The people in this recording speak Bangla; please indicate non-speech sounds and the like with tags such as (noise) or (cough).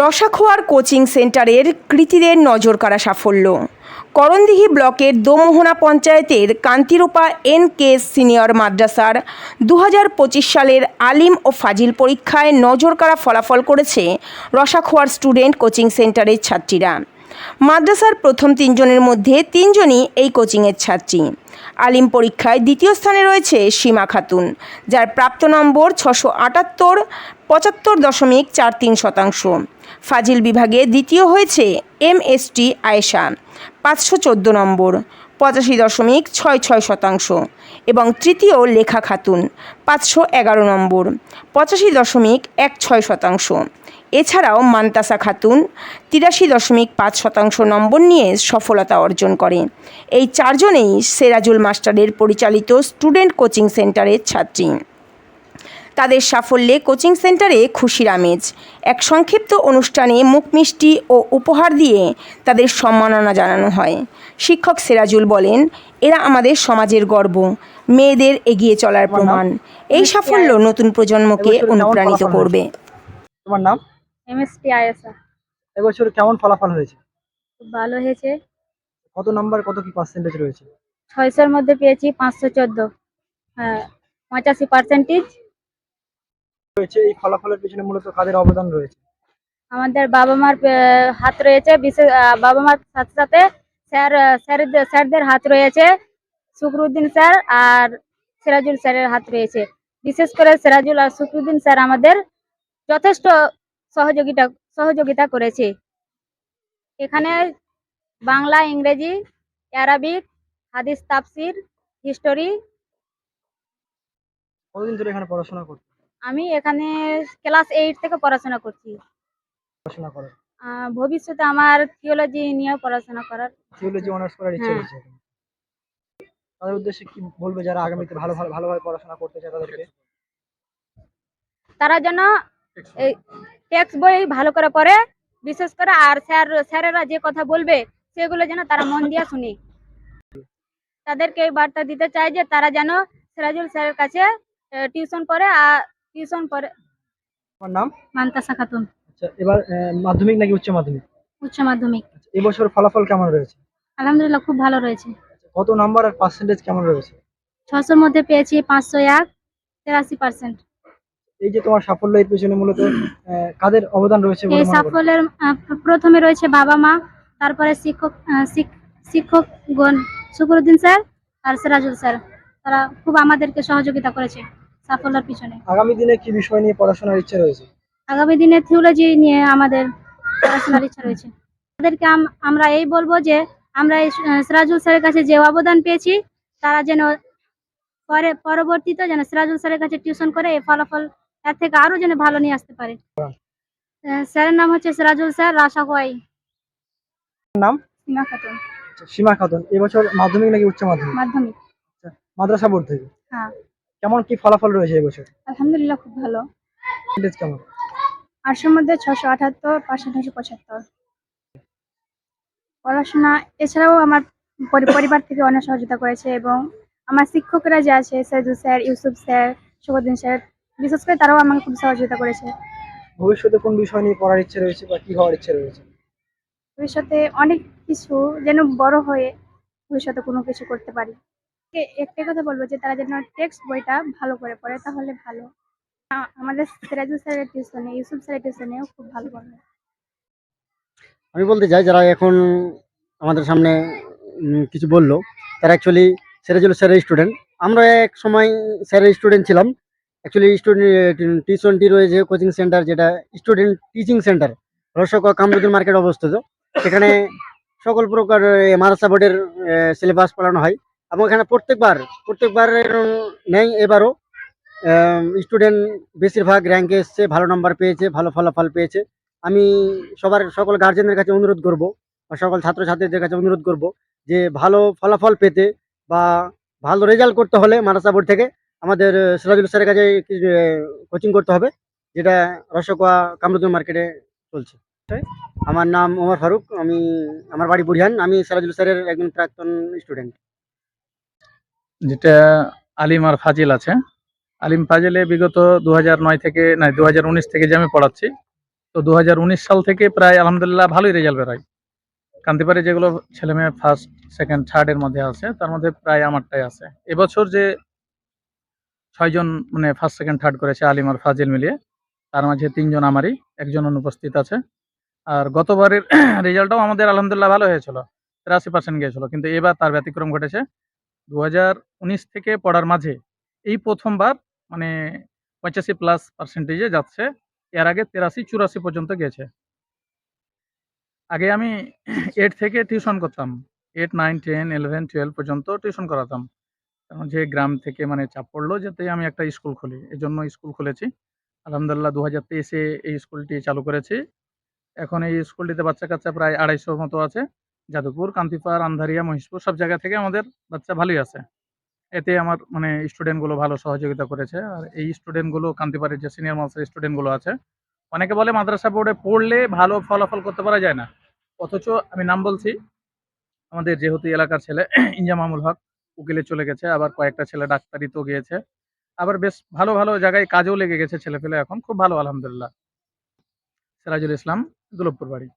রসাখোয়ার কোচিং সেন্টারের কৃতীদের নজর কাড়া সাফল্য। করণদিঘি ব্লকের দোমোহনা পঞ্চায়েতের কান্তিরূপা এন কে সিনিয়র মাদ্রাসার দু সালের আলিম ও ফাজিল পরীক্ষায় নজর কাড়া ফলাফল করেছে রসাখোয়ার স্টুডেন্ট কোচিং সেন্টারের ছাত্রীরা। মাদ্রাসার প্রথম তিনজনের মধ্যে তিনজনই এই কোচিংয়ের ছাত্রী। আলিম পরীক্ষায় দ্বিতীয় স্থানে রয়েছে সীমা খাতুন, যার প্রাপ্ত নম্বর ছশো আটাত্তর, পঁচাত্তর দশমিক চার তিন শতাংশ। ফাজিল বিভাগে দ্বিতীয় হয়েছে এম এস টি আয়েশা, পাঁচশো চোদ্দ নম্বর, পঁচাশি দশমিক ছয় ছয় শতাংশ এবং তৃতীয় লেখা খাতুন, পাঁচশো এগারো নম্বর, পঁচাশি দশমিক এক ছয় শতাংশ। এছাড়াও মান্তাসা খাতুন তিরাশি দশমিক পাঁচ শতাংশ নম্বর নিয়ে সফলতা অর্জন করে। এই চারজনেই সেরাজুল মাস্টারের পরিচালিত স্টুডেন্ট কোচিং সেন্টারের ছাত্রী। তাদের সাফল্যে কোচিং সেন্টারে খুশির আমেজ। এক সংক্ষিপ্ত অনুষ্ঠানে মুখ মিষ্টি ও উপহার দিয়ে তাদের সম্মাননা জানানো হয়। শিক্ষক সেরাজুল বলেন এরা আমাদের সমাজের গর্ব। মেয়েদের এগিয়ে চলার প্রমাণ। এই সাফল্য নতুন প্রজন্মকে অনুপ্রাণিত করবে। তোমার নাম? এমএসটি আইএসআ এবছর কেমন ফলাফল হয়েছে? খুব ভালো হয়েছে। কত নাম্বার কত কি পার্সেন্টেজ রয়েছে? ছয়শোর মধ্যে পেয়েছি পাঁচশো চোদ্দ। হ্যাঁ পঁচাশি পার্সেন্টেজ রয়েছে এই ফলাফলের পিছনে মূলত কাদের অবদান রয়েছে? আমাদের বাবা মার হাত রয়েছে বিশেষ বাবা মার সাথে সাথে স্যার স্যারদের স্যারদের হাত রয়েছে শুক্রুদ্দিন স্যার আর সিরাজুল স্যারের হাত রয়েছে। বিশেষ করে সিরাজুল আর শুক্রুদ্দিন স্যার আমাদের যথেষ্ট সহযোগিতা সহযোগিতা করেছে। এখানে বাংলা ইংরেজি অ্যারাবিক হাদিস তাফসির হিস্টোরি। কতদিন ধরে এখানে পড়াশোনা করতে আমি এখানে ক্লাস এইট থেকে পড়াশোনা করছি। পড়াশোনা করো আহ, ভবিষ্যতে আমার থিওলজি নিয়ে পড়াশোনা করার থিওলজি অনার্স করার ইচ্ছে হ্যাঁ। রয়েছে তাদের উদ্দেশ্যে কি বলবে যারা আগামীতে ভালো ভালো ভালোভাবে পড়াশোনা করতে চায় তাদেরকে? তারা যেন এই টেক্সট বই ভালো করে পড়ে বিশেষ করে আর স্যার স্যারেরা যে কথা বলবে সেগুলো যেন তারা মন দিয়ে শুনে। তাদেরকে এই বার্তা দিতে চাই যে তারা যেন সিরাজুল স্যারের কাছে টিউশন করে আর টিউশন করে তোমার নাম? মান্তাসা খাতুন আচ্ছা এবার মাধ্যমিক নাকি উচ্চ মাধ্যমিক? উচ্চ মাধ্যমিক। আচ্ছা, এবছর ফলাফল কেমন রয়েছে? আলহামদুলিল্লাহ খুব ভালো রয়েছে। আচ্ছা, কত নাম্বার আর পার্সেন্টেজ কেমন রয়েছে? ছশোর মধ্যে পেয়েছি পাঁচশো এক তেরাশি পার্সেন্ট এই যে তোমার সাফল্য এর পিছনে মূলত কাদের অবদান রয়েছে এই সাফল্যের প্রথমে রয়েছে বাবা মা তারপরে শিক্ষক আহ, শিক- শিক্ষকগণ শুকুরুদ্দিন স্যার আর সিরাজুল স্যার। তারা খুব আমাদেরকে সহযোগিতা করেছে। সাফল্যের পিছনে। আগামী দিনে কি বিষয় নিয়ে পড়াশোনার ইচ্ছে রয়েছে? আগামী দিনে থিওলজি নিয়ে আমাদের পড়াশোনার ইচ্ছা রয়েছে। তাদেরকে আম- আমরা এই বলব যে আমরা সিরাজুল স্যারের কাছে যে অবদান পেয়েছি তারা যেন পরে পরবর্তীতে যেন সিরাজুল স্যারের কাছে টিউশন করে এই ফলাফল এর থেকে আরও যেন ভালো নিয়ে আসতে পারে। আহ, স্যারের নাম হচ্ছে সিরাজুল স্যার রাশা কোয়াই নাম? সীমা খাতুন। আচ্ছা, সীমা খাতুন। এবছর মাধ্যমিক নাকি উচ্চ মাধ্যমিক? মাধ্যমিক। মাদ্রাসা বোর্ড থেকে? হ্যাঁ। কেমন কি ফলাফল রয়েছে এবছর? আলহামদুলিল্লাহ খুব ভালো। পার্সেন্টেজ কেমন? আটশোর মধ্যে ছশো আঠাত্তর পার্সেন্টেজ পঁচাত্তর। পড়াশোনা এছাড়াও আমার পরিবার থেকে অনেক সহযোগিতা করেছে এবং আমার শিক্ষকরা যে আছে Seju sir Yusuf sir Subdin sir বিশেষ করে তারাও আমাকে খুব সহযোগিতা করেছে। ভবিষ্যতে কোন বিষয় নিয়ে পড়ার ইচ্ছে রয়েছে বা কি হওয়ার ইচ্ছে রয়েছে? ভবিষ্যতে অনেক কিছু যেন বড় হয়ে ভবিষ্যতে কোনো কিছু করতে পারি। এ- একটাই কথা বলব যে তারা যেন টেক্সট বইটা ভালো করে পড়ে, তাহলে ভালো। আমাদের সিরাজুল স্যারের টিউশনে ইউসুফ স্যারের টিউশনেও খুব ভালো পড়ে। আমি বলতে চাই, যারা এখন আমাদের সামনে কিছু বলল, তারা অ্যাকচুয়ালি সিরাজুল স্যারের স্টুডেন্ট আমরা এক সময় স্যারের স্টুডেন্ট ছিলাম। অ্যাকচুয়ালি স্টুডেন্ট টিউশনটি রয়েছে কোচিং সেন্টার যেটা স্টুডেন্ট টিচিং সেন্টার রসক কামরুদ্দিন মার্কেট অবস্থিত। সেখানে সকল প্রকার মাদ্রাসা বোর্ডের সিলেবাস পড়ানো হয়। এবং এখানে প্রত্যেকবার প্রত্যেকবার নেই এবারও। স্টুডেন্ট বেশিরভাগ র্যাঙ্কে এসছে, ভালো নাম্বার পেয়েছে, ভালো ফলাফল পেয়েছে। আমি সবার, সকল গার্জেনদের কাছে অনুরোধ করব, বা সকল ছাত্রছাত্রীদের কাছে অনুরোধ করব, যে ভালো ফলাফল পেতে বা ভালো রেজাল্ট করতে হলে মাদ্রাসা বোর্ড থেকে আমাদের সিরাজুল স্যারের কাছে কোচিং করতে হবে, যেটা রসকোয়া কামরুদ্দিন মার্কেটে চলছে। আমার নাম ওমর ফারুক, আমি, আমার বাড়ি বুড়িয়ান আমি সিরাজুল স্যারের একজন প্রাক্তন স্টুডেন্ট যেটা আলিম আর ফাজিল আছে। আলিম ফাজিলে বিগত দু নয় থেকে, না দু থেকে যে আমি পড়াচ্ছি, তো দু হাজার উনিশ সাল থেকে প্রায় আলহামদুলিল্লাহ ভালোই রেজাল্ট বেরোয়। কান্তিপাড়ে যেগুলো ছেলে মেয়ে ফার্স্ট সেকেন্ড থার্ড এর মধ্যে আছে, তার মধ্যে প্রায় আমারটাই আছে। এবছর যে ছয়জন মানে ফার্স্ট সেকেন্ড থার্ড করেছে আলিম আর ফাজিল মিলিয়ে, তার মাঝে তিনজন আমারই, একজন অনুপস্থিত আছে। আর গতবারের (clears throat) রেজাল্টটাও আমাদের আলহামদুলিল্লাহ ভালো হয়েছিল, তিরাশি পার্সেন্ট গিয়েছিল, কিন্তু এবার তার ব্যতিক্রম ঘটেছে। দু হাজার উনিশ থেকে পড়ার মাঝে এই প্রথমবার মানে পঁচাশি প্লাস পার্সেন্টেজে যাচ্ছে। এর আগে তেরাশি, চুরাশি পর্যন্ত গেছে। আগে আমি এইট থেকে টিউশন করতাম। Eight nine ten eleven twelve পর্যন্ত টিউশন করাতাম। কারণ যে গ্রাম থেকে মানে চাপ পড়ল যাতে আমি একটা স্কুল খুলি এই জন্য স্কুল খুলেছি। আলহামদুলিল্লাহ দু হাজার তেইশে এই স্কুলটি চালু করেছি। এখন এই স্কুলটিতে বাচ্চা কাচ্চা প্রায় আড়াইশোর মতো আছে। যাদবপুর, কান্তিপাড়, আন্ধারিয়া মহিষপুর সব জায়গা থেকে আমাদের বাচ্চা ভালোই আছে। এতে আমার মানে স্টুডেন্টগুলো ভালো সহযোগিতা করেছে। আর এই স্টুডেন্টগুলো কান্তিপাড়ের যে সিনিয়র মাদ্রাসার স্টুডেন্টগুলো আছে, অনেকে বলে মাদ্রাসা বোর্ডে পড়লে ভালো ফলাফল করতে পারা যায় না। অথচ আমি নাম বলছি, আমাদের যেহেতু এলাকার ছেলে (clears throat) ইনজামামুল হক, উকিলে চলে গেছে, আবার কয়েকটা ছেলে ডাক্তারিতেও গিয়েছে। আবার বেশ ভালো ভালো জায়গায় কাজেও লেগে গেছে ছেলে পেলে এখন, খুব ভালো, আলহামদুলিল্লাহ। সিরাজুল ইসলাম দুলভপুর বাড়ি।